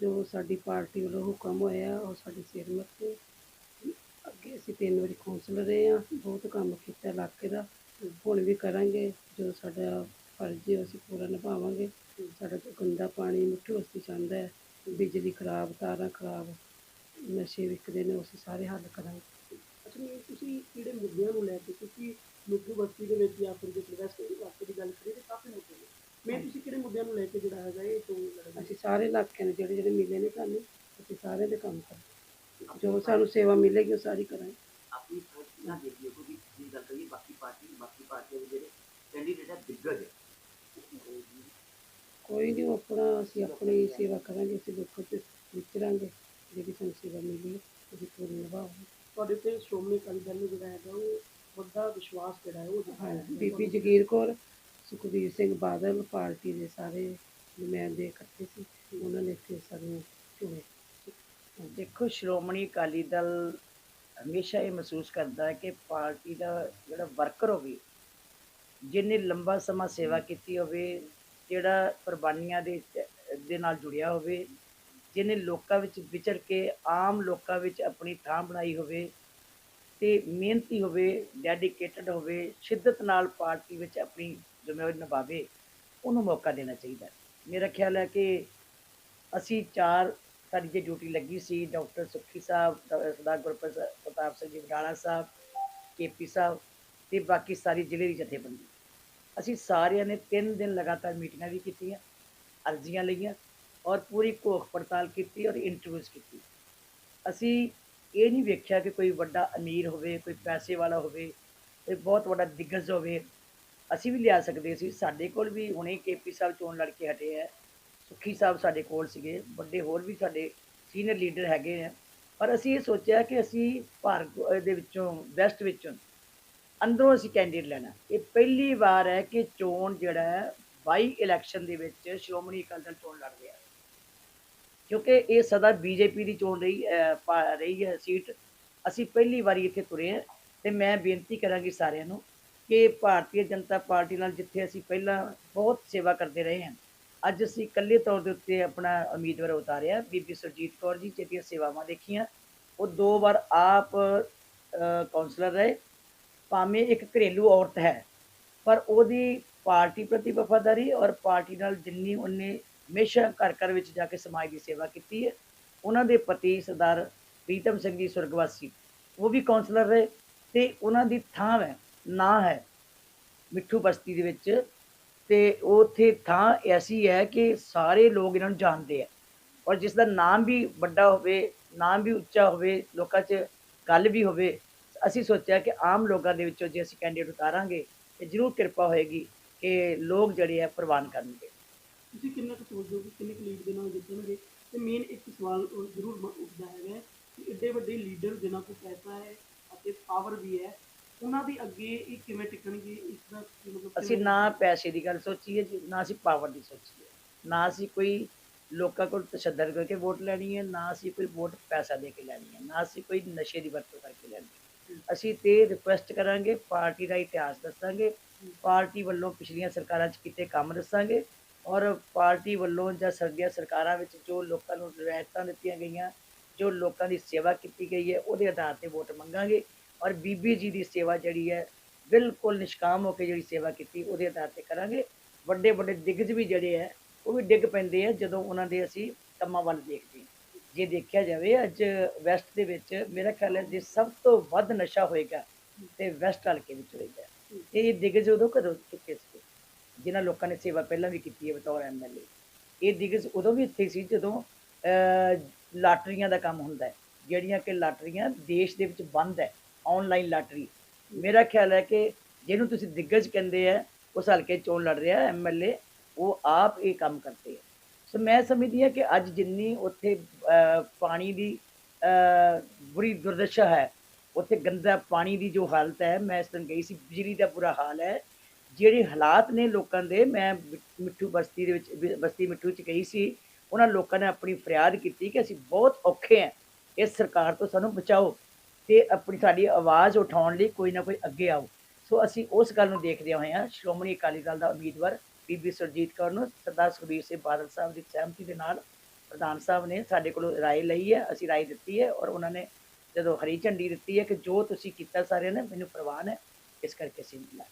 ਜੋ ਸਾਡੀ ਪਾਰਟੀ ਵੱਲੋਂ ਹੁਕਮ ਹੋਇਆ, ਉਹ ਸਾਡੀ ਸਿਰ ਮੱਥੇ ਅੱਗੇ ਅਸੀਂ ਤਿੰਨ ਵਾਰੀ ਕੌਂਸਲਰ ਰਹੇ ਹਾਂ। ਬਹੁਤ ਕੰਮ ਕੀਤਾ ਇਲਾਕੇ ਦਾ। ਹੁਣ ਵੀ ਕਰਾਂਗੇ। ਜੋ ਸਾਡਾ ਫਰਜ਼ ਹੈ, ਅਸੀਂ ਪੂਰਾ ਨਿਭਾਵਾਂਗੇ। ਸਾਡਾ ਜੋ ਗੰਦਾ ਪਾਣੀ ਮਿੱਠੂ ਬਸਤੀ ਚਾਹੁੰਦਾ ਹੈ। ਬਿਜਲੀ ਖਰਾਬ, ਤਾਰਾਂ ਖਰਾਬ, ਨਸ਼ੇ ਵਿਕਦੇ ਨੇ, ਅਸੀਂ ਸਾਰੇ ਹੱਲ ਕਰਾਂਗੇ। ਅੱਛਾ ਨਹੀਂ ਤੁਸੀਂ ਕਿਹੜੇ ਮੁੱਦਿਆਂ ਨੂੰ ਲੈ ਕੇ ਕਿਉਂਕਿ ਮਿੱਠੂ ਬਸਤੀ ਦੇ ਵਿੱਚ ਜਾਂ ਫਿਰ ਜੇ ਪ੍ਰਵੈਸਟ ਇਲਾਕੇ ਦੀ ਗੱਲ ਕਰੀਏ, ਤਾਂ ਕਾਫੀ ਮੁੱਦੇ ਨੇ। ਮੈਂ ਤੁਸੀਂ ਕਿਹੜੇ ਮੁੱਦਿਆਂ ਨੂੰ ਲੈ ਕੇ ਜਿਹੜਾ ਹੈਗਾ ਇਹ ਚੋਣ ਲੜਦੇ ਅਸੀਂ ਸਾਰੇ ਇਲਾਕਿਆਂ ਦੇ ਜਿਹੜੇ ਜਿਹੜੇ ਮਿਲੇ ਨੇ ਸਾਨੂੰ ਅਸੀਂ ਸਾਰੇ ਦੇ ਕੰਮ ਕਰਾਂਗੇ। ਜੋ ਸਾਨੂੰ ਸੇਵਾ ਮਿਲੇਗੀ ਉਹ ਸਾਰੀ ਕਰਾਂਗੇ। ਆਪਣੀ ਪਾਰਟੀ ਨਾਲ ਦੇਖੀਏ ਕਿਉਂਕਿ ਜੇ ਗੱਲ ਕਰੀਏ ਬਾਕੀ ਪਾਰਟੀ ਬਾਕੀ ਪਾਰਟੀਆਂ ਦੇ ਜਿਹੜੇ ਕੈਂਡੀਡੇਟ ਹੈ ਦਿੱਗਜ ਹੈ ਕੋਈ ਨਹੀਂ ਆਪਣਾ ਅਸੀਂ ਆਪਣੀ ਸੇਵਾ ਕਰਾਂਗੇ ਅਸੀਂ ਲੋਕਾਂ ਤੇ ਵਿਚਰਾਂਗੇ ਜਿਹੜੀ ਸਾਨੂੰ ਸੇਵਾ ਮਿਲੀ ਅਸੀਂ ਪੂਰੀ ਨਿਭਾਵਾਂਗੇ ਤੁਹਾਡੇ ਤੇ ਸ਼੍ਰੋਮਣੀ ਅਕਾਲੀ ਦਲ ਨੂੰ ਜਿਹੜਾ ਹੈਗਾ ਉਹ ਵੱਡਾ ਵਿਸ਼ਵਾਸ ਜਿਹੜਾ ਹੈ ਉਹ ਦਿਖਾਇਆ ਹਾਂ ਬੀਬੀ ਜਗੀਰ ਕੌਰ ਸੁਖਬੀਰ ਸਿੰਘ ਬਾਦਲ ਪਾਰਟੀ ਦੇ ਸਾਰੇ ਨੁਮਾਇੰਦੇ ਇਕੱਠੇ ਸੀ ਉਹਨਾਂ ਨੇ ਇੱਥੇ ਸਾਨੂੰ ਚੁਣੇ ਦੇਖੋ ਸ਼੍ਰੋਮਣੀ ਅਕਾਲੀ ਦਲ ਹਮੇਸ਼ਾ ਇਹ ਮਹਿਸੂਸ ਕਰਦਾ ਹੈ ਕਿ ਪਾਰਟੀ ਦਾ ਜਿਹੜਾ ਵਰਕਰ ਹੋਵੇ ਜਿਹਨੇ ਲੰਬਾ ਸਮਾਂ ਸੇਵਾ ਕੀਤੀ ਹੋਵੇ ਜਿਹੜਾ ਕੁਰਬਾਨੀਆਂ ਦੇ ਦੇ ਨਾਲ ਜੁੜਿਆ ਹੋਵੇ ਜਿਹਨੇ ਲੋਕਾਂ ਵਿੱਚ ਵਿਚਰ ਕੇ ਆਮ ਲੋਕਾਂ ਵਿੱਚ ਆਪਣੀ ਥਾਂ ਬਣਾਈ ਹੋਵੇ ਤੇ ਮਿਹਨਤੀ ਹੋਵੇ ਡੈਡੀਕੇਟਡ ਹੋਵੇ ਸ਼ਿੱਦਤ ਨਾਲ ਪਾਰਟੀ ਵਿੱਚ ਆਪਣੀ ਜ਼ਿੰਮੇਵਾਰੀ ਨਿਭਾਵੇ ਉਹਨੂੰ ਮੌਕਾ ਦੇਣਾ ਚਾਹੀਦਾ ਮੇਰਾ ਖਿਆਲ ਹੈ ਕਿ ਅਸੀਂ ਚਾਰ ਸਾਡੀ ਜੇ ਡਿਊਟੀ ਲੱਗੀ ਸੀ, ਡਾਕਟਰ ਸੁੱਖੀ ਸਾਹਿਬ ਸਰਦਾਰ ਗੁਰਪ੍ਰਸਾਦ ਪ੍ਰਤਾਪ ਸਿੰਘ ਜੀ ਵਡਾਲਾ ਸਾਹਿਬ, ਕੇਪੀ ਸਾਹਿਬ ਤੇ ਬਾਕੀ ਸਾਰੀ ਜ਼ਿਲ੍ਹੇ ਦੀ ਜਥੇਬੰਦੀ। ਅਸੀਂ ਸਾਰਿਆਂ ਨੇ ਤਿੰਨ ਦਿਨ ਲਗਾਤਾਰ ਮੀਟਿੰਗਾਂ ਵੀ ਕੀਤੀਆਂ, ਅਰਜ਼ੀਆਂ ਲਈਆਂ ਔਰ ਪੂਰੀ ਘੋਖ ਪੜਤਾਲ ਕੀਤੀ ਔਰ ਇੰਟਰਵਿਊਜ਼ ਕੀਤੀ ਅਸੀਂ ਇਹ ਨਹੀਂ ਵੇਖਿਆ ਕਿ ਕੋਈ ਵੱਡਾ ਅਮੀਰ ਹੋਵੇ, ਕੋਈ ਪੈਸੇ ਵਾਲਾ ਹੋਵੇ ਤੇ ਬਹੁਤ ਵੱਡਾ ਦਿੱਗਜ ਹੋਵੇ ਅਸੀਂ ਵੀ ਲਿਆ ਸਕਦੇ ਸੀ। ਸਾਡੇ ਕੋਲ ਵੀ ਹੁਣੇ ਕੇਪੀ ਸਾਹਿਬ ਚੋਣ ਲੜ ਕੇ ਹਟੇ ਹੈ ਸੁੱਖੀ ਸਾਹਿਬ ਸਾਡੇ ਕੋਲ ਸੀਗੇ। ਵੱਡੇ ਹੋਰ ਵੀ ਸਾਡੇ ਸੀਨੀਅਰ ਲੀਡਰ ਹੈਗੇ ਆ। ਪਰ ਅਸੀਂ ਇਹ ਸੋਚਿਆ ਕਿ ਅਸੀਂ ਭਾਰਤ ਦੇ ਵਿੱਚੋਂ, ਵੈਸਟ ਵਿੱਚੋਂ ਅੰਦਰੋਂ ਅਸੀਂ ਕੈਂਡੀਡੇਟ ਲੈਣਾ। ਇਹ ਪਹਿਲੀ ਵਾਰ ਹੈ ਕਿ ਚੋਣ ਜਿਹੜਾ ਬਾਈ ਇਲੈਕਸ਼ਨ ਦੇ ਵਿੱਚ ਸ਼੍ਰੋਮਣੀ ਅਕਾਲੀ ਦਲ ਚੋਣ ਲੜ ਰਿਹਾ। ਕਿਉਂਕਿ ਇਹ ਸਦਾ ਬੀਜੇਪੀ ਦੀ ਚੋਣ ਰਹੀ ਪਾ- ਰਹੀ ਹੈ ਸੀਟ। ਅਸੀਂ ਪਹਿਲੀ ਵਾਰੀ ਇੱਥੇ ਤੁਰੇ ਹਾਂ ਤੇ ਮੈਂ ਬੇਨਤੀ ਕਰਾਂਗੀ ਸਾਰਿਆਂ ਨੂੰ ਕਿ ਭਾਰਤੀ ਜਨਤਾ ਪਾਰਟੀ ਨਾਲ ਜਿੱਥੇ ਅਸੀਂ ਪਹਿਲਾਂ ਬਹੁਤ ਸੇਵਾ ਕਰਦੇ ਰਹੇ ਹਾਂ ਅੱਜ ਅਸੀਂ ਇਕੱਲੇ ਤੌਰ ਦੇ ਉੱਤੇ ਆਪਣਾ ਉਮੀਦਵਾਰ ਉਤਾਰਿਆ ਬੀਬੀ ਸੁਰਜੀਤ ਕੌਰ ਜੀ ਜਿਹੜੀਆਂ ਸੇਵਾਵਾਂ ਦੇਖੀਆਂ ਉਹ ਦੋ ਵਾਰ ਆਪ ਅ, ਕੌਂਸਲਰ ਰਹੇ ਭਾਵੇਂ ਇੱਕ ਘਰੇਲੂ ਔਰਤ ਹੈ ਪਰ ਉਹਦੀ ਪਾਰਟੀ ਪ੍ਰਤੀ ਵਫਾਦਾਰੀ ਔਰ ਪਾਰਟੀ ਨਾਲ ਜਿੰਨੀ ਉਹਨੇ ਹਮੇਸ਼ਾ ਘਰ ਘਰ ਵਿੱਚ ਜਾ ਕੇ ਸਮਾਜ ਦੀ ਸੇਵਾ ਕੀਤੀ ਹੈ ਉਹਨਾਂ ਦੇ ਪਤੀ ਸਰਦਾਰ ਪ੍ਰੀਤਮ ਸਿੰਘ ਜੀ ਸੁਰਗਵਾਸੀ ਉਹ ਵੀ ਕੌਂਸਲਰ ਰਹੇ ਤੇ ਉਹਨਾਂ ਦੀ ਥਾਂ ਹੈ ਨਾਂ ਹੈ ਮਿੱਠੂ ਬਸਤੀ ਦੇ ਵਿੱਚ ਤੇ ਉੱਥੇ ਥਾਂ ਐਸੀ ਹੈ ਕਿ ਸਾਰੇ ਲੋਕ ਇਹਨਾਂ ਨੂੰ ਜਾਣਦੇ ਆ। ਔਰ ਜਿਸ ਦਾ ਨਾਮ ਵੀ ਵੱਡਾ ਹੋਵੇ, ਨਾਮ ਵੀ ਉੱਚਾ ਹੋਵੇ, ਲੋਕਾਂ 'ਚ ਗੱਲ ਵੀ ਹੋਵੇ, ਅਸੀਂ ਸੋਚਿਆ ਕਿ ਆਮ ਲੋਕਾਂ ਦੇ ਵਿੱਚੋਂ ਜੇ ਅਸੀਂ ਕੈਂਡੀਡੇਟ ਉਤਾਰਾਂਗੇ ਤੇ ਜ਼ਰੂਰ ਕਿਰਪਾ ਹੋਏਗੀ ਕਿ ਲੋਕ ਜਿਹੜੇ ਆ ਪ੍ਰਵਾਨ ਕਰਨਗੇ। ਤੁਸੀਂ ਕਿੰਨਾ ਕੁ ਸੋਚਦੇ ਹੋ ਕਿ ਕਿੰਨੇ ਕੁ ਲੀਡ ਦੇ ਨਾਲ ਜਿੱਤਣਗੇ? ਤੇ ਮੇਨ ਇੱਕ ਸਵਾਲ ਜ਼ਰੂਰ ਉੱਠਦਾ ਹੈਗਾ ਕਿ ਐਡੇ ਵੱਡੇ ਲੀਡਰ ਜਿਨ੍ਹਾਂ ਕੋਲ ਪੈਸਾ ਹੈ ਅਤੇ ਪਾਵਰ ਵੀ ਹੈ ਉਹਨਾਂ ਦੇ ਅੱਗੇ ਇਹ ਕਿਵੇਂ ਟਿਕਣਗੇ ਇਸ ਦਾ ਕੀ ਮਤਲਬ ਅਸੀਂ ਕਿਵੇਂ- ਨਾ ਪੈਸੇ ਦੀ ਗੱਲ ਸੋਚੀਏ ਜੀ, ਨਾ ਅਸੀਂ ਪਾਵਰ ਦੀ ਸੋਚੀਏ। ਨਾ ਅਸੀਂ ਕੋਈ ਲੋਕਾਂ ਕੋਲ ਤਸ਼ੱਦਦ ਕਰਕੇ ਵੋਟ ਲੈਣੀ ਹੈ ਨਾ ਅਸੀਂ ਕੋਈ ਵੋਟ ਪੈਸਾ ਦੇ ਕੇ ਲੈਣੀ ਹੈ ਨਾ ਅਸੀਂ ਕੋਈ ਨਸ਼ੇ ਦੀ ਵਰਤੋਂ ਕਰਕੇ ਲੈਣੀ ਹੈ। ਅਸੀਂ ਤੇ ਰਿਕੁਐਸਟ ਕਰਾਂਗੇ ਪਾਰਟੀ ਦਾ ਇਤਿਹਾਸ ਦੱਸਾਂਗੇ ਪਾਰਟੀ ਵੱਲੋਂ ਪਿਛਲੀਆਂ ਸਰਕਾਰਾਂ 'ਚ ਕੀਤੇ ਕੰਮ ਦੱਸਾਂਗੇ ਔਰ ਪਾਰਟੀ ਵੱਲੋਂ ਜਾਂ ਸਰਦੀਆਂ ਸਰਕਾਰਾਂ ਵਿੱਚ ਜੋ ਲੋਕਾਂ ਨੂੰ ਰਿਆਇਤਾਂ ਦਿੱਤੀਆਂ ਗਈਆਂ ਜੋ ਲੋਕਾਂ ਦੀ ਸੇਵਾ ਕੀਤੀ ਗਈ ਹੈ ਉਹਦੇ ਆਧਾਰ ਤੇ ਵੋਟ ਮੰਗਾਂਗੇ। ਔਰ ਬੀਬੀ ਜੀ ਦੀ ਸੇਵਾ ਜਿਹੜੀ ਹੈ, ਬਿਲਕੁਲ ਨਿਸ਼ਕਾਮ ਹੋ ਕੇ ਜਿਹੜੀ ਸੇਵਾ ਕੀਤੀ, ਉਹਦੇ ਆਧਾਰ ਤੇ ਕਰਾਂਗੇ। ਵੱਡੇ ਵੱਡੇ ਦਿੱਗਜ ਵੀ ਜਿਹੜੇ ਹੈ, ਉਹ ਵੀ ਡਿੱਗ ਪੈਂਦੇ ਆ ਜਦੋਂ ਉਹਨਾਂ ਦੇ ਅਸੀਂ ਕੰਮਾਂ ਵੱਲ ਦੇਖਦੇ ਹਾਂ। ਜੇ ਦੇਖਿਆ ਜਾਵੇ, ਅੱਜ ਵੈਸਟ ਦੇ ਵਿੱਚ ਮੇਰਾ ਖਿਆਲ ਹੈ, ਜੇ ਸਭ ਤੋਂ ਵੱਧ ਨਸ਼ਾ ਹੋਏਗਾ, ਤੇ ਵੈਸਟ ਹਲਕੇ ਵਿੱਚ ਹੋਏਗਾ। ਤੇ ਇਹ ਦਿਗਜ ਉਦੋਂ ਕਦੋਂ ਚੁੱਕੇ ਸੀ? ਜਿਨ੍ਹਾਂ ਲੋਕਾਂ ਨੇ ਸੇਵਾ ਪਹਿਲਾਂ ਵੀ ਕੀਤੀ ਹੈ, ਬਤੌਰ ਐਮਐਲਏ ਇਹ ਦਿਗਜ ਉਦੋਂ ਵੀ ਇੱਥੇ ਸੀ, ਜਦੋਂ ਲਾਟਰੀਆਂ ਦਾ ਕੰਮ ਹੁੰਦਾ ਹੈ। ਜਿਹੜੀਆਂ ਕਿ ਲਾਟਰੀਆਂ ਦੇਸ਼ ਦੇ ਵਿੱਚ ਬੰਦ ਹੈ ਆਨਲਾਈਨ ਲਾਟਰੀ ਮੇਰਾ ਖਿਆਲ ਹੈ ਕਿ ਜਿਹਨੂੰ ਤੁਸੀਂ ਦਿੱਗਜ ਕਹਿੰਦੇ ਆ, ਉਸ ਹਲਕੇ ਚੋਣ ਲੜ ਰਿਹਾ ਐਮਐਲਏ ਉਹ ਆਪ ਇਹ ਕੰਮ ਕਰਦੇ ਆ। ਸੋ ਮੈਂ ਸਮਝਦੀ ਹਾਂ ਕਿ ਅੱਜ ਜਿੰਨੀ ਉੱਥੇ ਪਾਣੀ ਦੀ ਬੁਰੀ ਦੁਰਦਸ਼ਾ ਹੈ, ਉੱਥੇ ਗੰਦਾ ਪਾਣੀ ਦੀ ਜੋ ਹਾਲਤ ਹੈ, ਮੈਂ ਇਸ ਦਿਨ ਗਈ ਸੀ, ਬਿਜਲੀ ਦਾ ਬੁਰਾ ਹਾਲ ਹੈ। ਜਿਹੜੇ ਹਾਲਾਤ ਨੇ ਲੋਕਾਂ ਦੇ, ਮੈਂ ਮਿੱਠੂ ਬਸਤੀ ਦੇ ਵਿੱਚ, ਬਸਤੀ ਮਿੱਠੂ ਚ ਗਈ ਸੀ, ਉਹਨਾਂ ਲੋਕਾਂ ਨੇ ਆਪਣੀ ਫਰਿਆਦ ਕੀਤੀ ਕਿ ਅਸੀਂ ਬਹੁਤ ਔਖੇ ਹਾਂ। ਇਸ ਸਰਕਾਰ ਤੋਂ ਸਾਨੂੰ ਬਚਾਓ। ਤੇ ਆਪਣੀ ਸਾਡੀ ਆਵਾਜ਼ ਉਠਾਉਣ ਲਈ ਕੋਈ ਨਾ ਕੋਈ ਅੱਗੇ ਆਓ। ਸੋ ਅਸੀਂ ਉਸ ਗੱਲ ਨੂੰ ਦੇਖਦੇ ਹੋਏ ਹਾਂ, ਸ਼੍ਰੋਮਣੀ ਅਕਾਲੀ ਦਲ ਦਾ ਉਮੀਦਵਾਰ ਬੀਬੀ ਸੁਰਜੀਤ ਕੌਰ ਨੂੰ, ਸਰਦਾਰ ਸੁਖਬੀਰ ਸਿੰਘ ਬਾਦਲ ਸਾਹਿਬ ਦੀ ਸਹਿਮਤੀ ਦੇ ਨਾਲ ਪ੍ਰਧਾਨ ਸਾਹਿਬ ਨੇ ਸਾਡੇ ਕੋਲੋਂ ਰਾਏ ਲਈ ਹੈ, ਅਸੀਂ ਰਾਏ ਦਿੱਤੀ ਹੈ ਔਰ ਉਹਨਾਂ ਨੇ ਜਦੋਂ ਹਰੀ ਝੰਡੀ ਦਿੱਤੀ ਹੈ ਕਿ ਜੋ ਤੁਸੀਂ ਕੀਤਾ ਸਾਰਿਆਂ ਨੇ, ਮੈਨੂੰ ਪ੍ਰਵਾਨ ਹੈ, ਇਸ ਕਰਕੇ ਅਸੀਂ ਮਿਲਾ